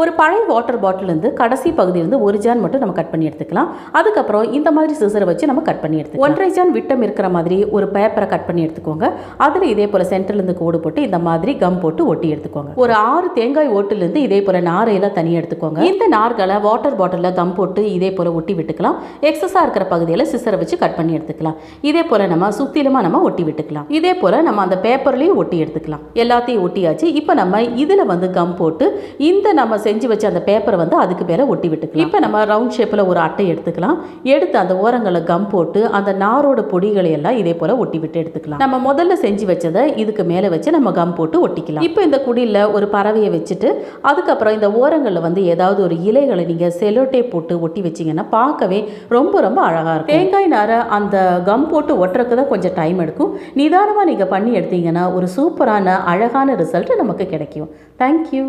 ஒரு பழைய வாட்டர் பாட்டிலேருந்து கடைசி பகுதியிலேருந்து ஒரு ஜான் மட்டும் நம்ம கட் பண்ணி எடுத்துக்கலாம். அதுக்கப்புறம் இந்த மாதிரி சிசரை வச்சு நம்ம கட் பண்ணி எடுத்துக்கலாம். ஒன்றரை ஜான் விட்டம் இருக்கிற மாதிரி ஒரு பேப்பரை கட் பண்ணி எடுத்துக்கோங்க. அதில் இதே போல் சென்டர்லேருந்து கோடு போட்டு இந்த மாதிரி கம் போட்டு ஒட்டி எடுத்துக்கோங்க. ஒரு ஆறு தேங்காய் ஓட்டுலேருந்து இதே போல் நாரையெல்லாம் தனியாக எடுத்துக்கோங்க. இந்த நார்களை வாட்டர் பாட்டிலில் கம் போட்டு இதே போல் ஒட்டி விட்டுக்கலாம். எக்ஸஸாக இருக்கிற பகுதியில் சிசரை வச்சு கட் பண்ணி எடுத்துக்கலாம். இதே போல் நம்ம சுத்திலுமா நம்ம ஒட்டி விட்டுக்கலாம். இதே போல் நம்ம அந்த பேப்பர்லேயும் ஒட்டி எடுத்துக்கலாம். எல்லாத்தையும் ஒட்டியாச்சு. இப்போ நம்ம இதில் வந்து கம் போட்டு இந்த நம்ம செஞ்சு வச்ச அந்த பேப்பரை வந்து அதுக்கு மேலே ஒட்டி விட்டுக்கலாம். இப்போ நம்ம ரவுண்ட் ஷேப்பில் ஒரு அட்டை எடுத்துக்கலாம். எடுத்து அந்த ஓரங்களை கம் போட்டு அந்த நாரோட பொடிகளை எல்லாம் இதே போல் ஒட்டி விட்டு எடுத்துக்கலாம். நம்ம முதல்ல செஞ்சு வச்சதை இதுக்கு மேலே வச்சு நம்ம கம் போட்டு ஒட்டிக்கலாம். இப்போ இந்த குடியில் ஒரு பறவையை வச்சுட்டு அதுக்கப்புறம் இந்த ஓரங்களில் வந்து ஏதாவது ஒரு இலைகளை நீங்கள் செலோட்டே போட்டு ஒட்டி வச்சிங்கன்னா பார்க்கவே ரொம்ப ரொம்ப அழகாக இருக்கும். தேங்காய் நாரை அந்த கம் போட்டு ஒட்டுறதுக்கு தான் கொஞ்சம் டைம் எடுக்கும். நிதானமாக நீங்கள் பண்ணி எடுத்தீங்கன்னா ஒரு சூப்பரான அழகான ரிசல்ட் நமக்கு கிடைக்கும். தேங்க்யூ